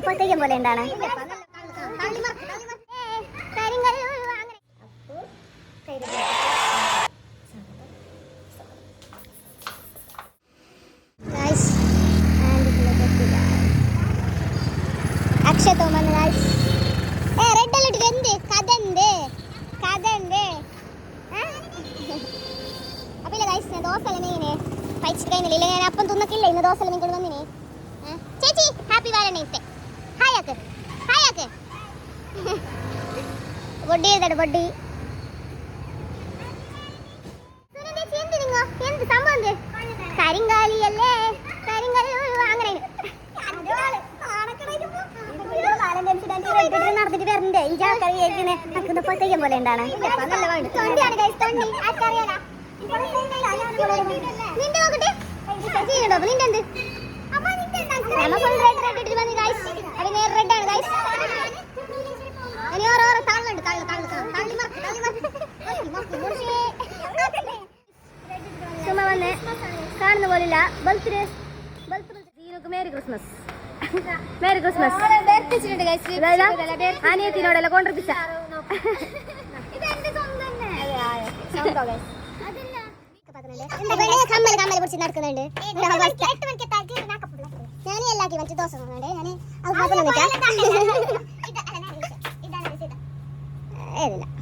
പുറത്തേക്കും പോലെ എന്താണ് അക്ഷയ തോന്നുന്നു ഗൈസ് ഏ റെഡ് അലർട്ട് എന്ത് കഥ എന്ത് കഥ എന്ത് അപ്പൊ ഇല്ല ഗൈസ് ഞാൻ ദോശ അല്ല മീനെ ഇല്ല ഞാൻ അപ്പം തിന്നക്കില്ല ഇന്ന് ദോശ നിങ്ങൾ വന്നിനി? ചേച്ചി ഹാപ്പി വാലന്റൈൻസ് ഡേ. ഹായ് ആക്ക് ഹായ് ആക്ക് ബൊഡി ചെയ്തട് ബൊഡി എന്ത് സംഭവം കരിങ്കാലിയല്ലേ? കരിങ്കാലി അങ്ങനെ. നടത്തിട്ട് വരണ്ടേ? ഈ ആൾക്കാർ പൊത്തേക്കും പോലെ ഉണ്ടാണ് നിന്റെ നോക്കട്ടെ? നിന്റെ കാണുന്ന പോലില്ല. ബർത്ത്ഡേ ബർത്ത്ഡേ സീനോക്ക് മേരി ക്രിസ്മസ്. Merry Christmas. അനിയത്തിനോടെല്ലാം കൊണ്ടിരിപ്പിച്ച കമ്മൽ കമ്മൽ പിടിച്ച് നടക്കുന്നുണ്ട്. ഞാൻ എല്ലാക്കി മറ്റു ദോശ ഞാൻ അത് മാത്രം ഏതില്ല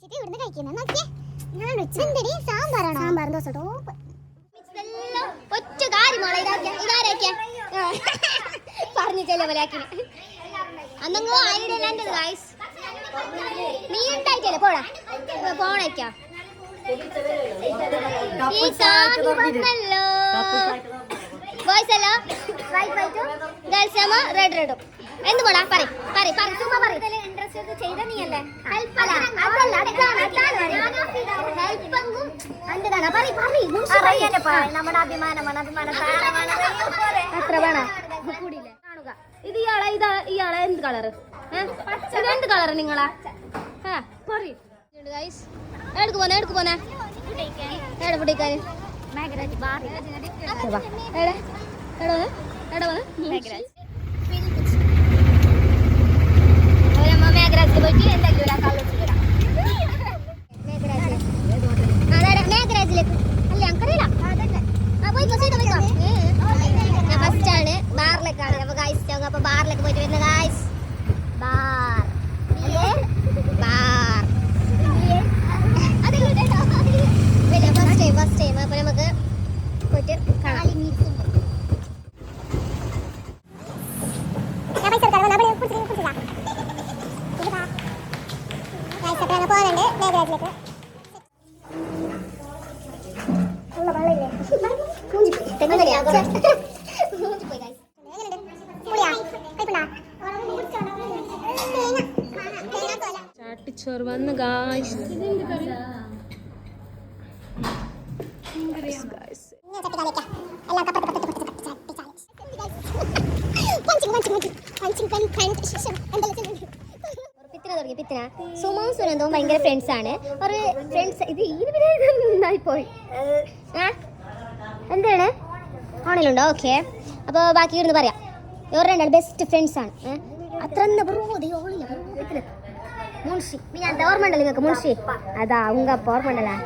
ചിറ്റി ഇവിടുന്ന് കഴിക്കുന്ന? നോക്കിയേ. ഞാൻ വെച്ചെന്തടി സാമ്പാറാണോ? സാമ്പാറും ദോശ ടോപ്പ് ഒറ്റ ഇതാക്കിയ ഇതാരാക്കിയ പറഞ്ഞു ആക്കി അന്നങ്ങോ എന്റെ ഗായ്സ് നീ ഉണ്ടായിട്ടല്ലേ പോടാ. പോണേക്കാ. ബോയ്സ് അല്ലോ വൈറ്റ് വൈറ്റും ഗേൾസ് റെഡ് റെഡും എന്ത് മോളാ പറ പറ പറ ചുമ്മാ പറ ചെയ്ത നീയല്ലേ അല്ല അതല്ല അതാണ് അതാണ്. ഹെൽപ്പങ്ങും എന്താണ് പറ പറ നമ്മുടെ അഭിമാനമാണ് വേണം. കൂടിയില്ലേ? കാണുക. ഇത് ഇയാളെ ഇതാ ഇയാളെ എന്ത് കളറ്? ഇത് എന്ത് കളറ് നിങ്ങളാ. പറയൂ. ഗൈസ് എടുക്ക് പോന്നെ എടുക്ക് പോന്നെ? എവിടെ എവിടെ? വന്ന്? എവിടെ വന്ന്? അവരമ്മ മേഘരാജിൽ പോയിട്ട് എന്തെങ്കിലും ഒരാൾ കള്ളിട്ട് വരാം. മേഘരാജ്. അതെ മേഘരാജിലേക്ക്. അല്ല ഞങ്ങൾക്കറിയില്ല ഫസ്റ്റ് ആണ്. ബാറിലേക്കാണ്. അപ്പൊ ഗായ്സ് അപ്പൊ ബാറിലേക്ക് പോയിട്ട് വരുന്ന ഗായ്സ് ബാർ അല്ലേ ബാർ അതല്ലേ ഫസ്റ്റ് ടൈം ഫസ്റ്റ് ടൈം അപ്പൊ നമുക്ക് പോയിട്ട് കാണാം ഞാൻ പൈസ എടുക്കാം അവിടെ കുടിച്ചിട്ട് കുടിച്ചില്ല ഗായ്സ് അപ്പൊ ഞങ്ങൾ പോകുന്നുണ്ട് മേഘരാജിലേക്ക് ഉള്ള വെള്ളമില്ലേ മൂഞ്ചി പോയി തെങ്ങുന്നില്ല മൂഞ്ചി പോയി ഗായ്സ് എങ്ങനെയുണ്ട്? പുളിയാ? കൈപ്പുണ്ടാ ചാട്ടിച്ചോറ് വന്ന് ഗായ്സ് ഞാൻ പിത്തിന സുനന്ദവും ഭയങ്കര ഫ്രണ്ട്സ് ആണ് ഒരു ഫ്രണ്ട്സ് ഇത് ഇതിനായി പോയി എന്താണ് ഓണിലുണ്ടോ ഓക്കെ അപ്പോൾ ബാക്കി ഇരുന്ന് പറയാം ഇവർ രണ്ടാൾ ബെസ്റ്റ് ഫ്രണ്ട്സ് ആണ്? അത്ര മുൻഷി ഓർമ്മ ഉണ്ടല്ലോ നിങ്ങൾക്ക് മുൻഷി അതാ ഉങ്ക ഓർമ്മ ഉണ്ടല്ലോ